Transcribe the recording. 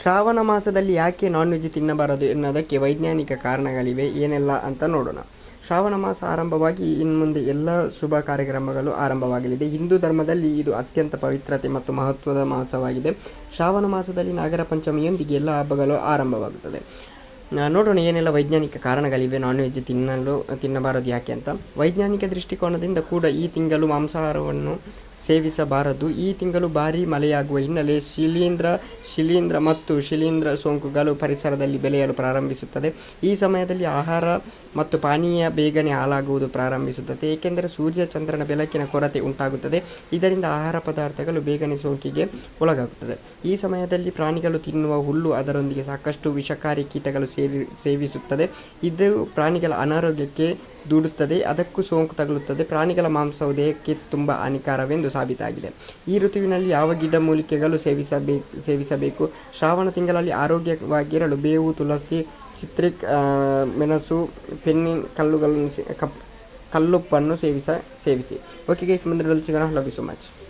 ಶ್ರಾವಣ ಮಾಸದಲ್ಲಿ ಯಾಕೆ non veg ತಿನ್ನಬಾರದು ಎನ್ನುವುದಕ್ಕೆ ವೈಜ್ಞಾನಿಕ ಕಾರಣಗಳಿವೆ, ಏನೆಲ್ಲ ಅಂತ ನೋಡೋಣ. ಶ್ರಾವಣ ಮಾಸ ಆರಂಭವಾಗಿ ಇನ್ನು ಮುಂದೆ ಎಲ್ಲ ಶುಭ ಕಾರ್ಯಕ್ರಮಗಳು ಆರಂಭವಾಗಲಿದೆ. ಹಿಂದೂ ಧರ್ಮದಲ್ಲಿ ಇದು ಅತ್ಯಂತ ಪವಿತ್ರತೆ ಮತ್ತು ಮಹತ್ವದ ಮಾಸವಾಗಿದೆ. ಶ್ರಾವಣ ಮಾಸದಲ್ಲಿ ನಾಗರ ಪಂಚಮಿಯೊಂದಿಗೆ ಎಲ್ಲ ಹಬ್ಬಗಳು ಆರಂಭವಾಗುತ್ತದೆ. ನೋಡೋಣ ಏನೆಲ್ಲ ವೈಜ್ಞಾನಿಕ ಕಾರಣಗಳಿವೆ ನಾನ್ ವೆಜ್ ತಿನ್ನಲು, ತಿನ್ನಬಾರದು ಯಾಕೆ ಅಂತ. ವೈಜ್ಞಾನಿಕ ದೃಷ್ಟಿಕೋನದಿಂದ ಕೂಡ ಈ ತಿಂಗಳು ಮಾಂಸಾಹಾರವನ್ನು ಸೇವಿಸಬಾರದು. ಈ ತಿಂಗಳು ಭಾರೀ ಮಳೆಯಾಗುವ ಹಿನ್ನೆಲೆ ಶಿಲೀಂಧ್ರ ಶಿಲೀಂಧ್ರ ಮತ್ತು ಶಿಲೀಂಧ್ರ ಸೋಂಕುಗಳು ಪರಿಸರದಲ್ಲಿ ಬೆಳೆಯಲು ಪ್ರಾರಂಭಿಸುತ್ತದೆ. ಈ ಸಮಯದಲ್ಲಿ ಆಹಾರ ಮತ್ತು ಪಾನೀಯ ಬೇಗನೆ ಹಾಳಾಗುವುದು ಪ್ರಾರಂಭಿಸುತ್ತದೆ. ಏಕೆಂದರೆ ಸೂರ್ಯ ಚಂದ್ರನ ಬೆಳಕಿನ ಕೊರತೆ ಉಂಟಾಗುತ್ತದೆ. ಇದರಿಂದ ಆಹಾರ ಪದಾರ್ಥಗಳು ಬೇಗನೆ ಸೋಂಕಿಗೆ ಒಳಗಾಗುತ್ತದೆ. ಈ ಸಮಯದಲ್ಲಿ ಪ್ರಾಣಿಗಳು ತಿನ್ನುವ ಹುಲ್ಲು ಅದರೊಂದಿಗೆ ಸಾಕಷ್ಟು ವಿಷಕಾರಿ ಕೀಟಗಳು ಸೇರಿ ಸೇವಿಸುತ್ತದೆ. ಇದು ಪ್ರಾಣಿಗಳ ಅನಾರೋಗ್ಯಕ್ಕೆ ದೂಡುತ್ತದೆ ಅದಕ್ಕೂ ಸೋಂಕು ತಗಲುತ್ತದೆ. ಪ್ರಾಣಿಗಳ ಮಾಂಸವು ದೇಹಕ್ಕೆ ತುಂಬ ಹಾನಿಕಾರವೆಂದು ಸಾಬೀತಾಗಿದೆ. ಈ ಋತುವಿನಲ್ಲಿ ಯಾವ ಗಿಡಮೂಲಿಕೆಗಳು ಸೇವಿಸಬೇಕು ಸೇವಿಸಬೇಕು? ಶ್ರಾವಣ ತಿಂಗಳಲ್ಲಿ ಆರೋಗ್ಯವಾಗಿರಲು ಬೇವು, ತುಳಸಿ, ಚಿತ್ರಿಕ್ ಮೆಣಸು, ಪೆನ್ನಿನ ಕಲ್ಲುಗಳನ್ನು ಕಪ್, ಕಲ್ಲುಪ್ಪನ್ನು ಸೇವಿಸ, ಸೇವಿಸಿ. ಓಕೆ ಗೈಸ್ ಮುಂದಿನ ಸಿಗೋಣ. Love you so much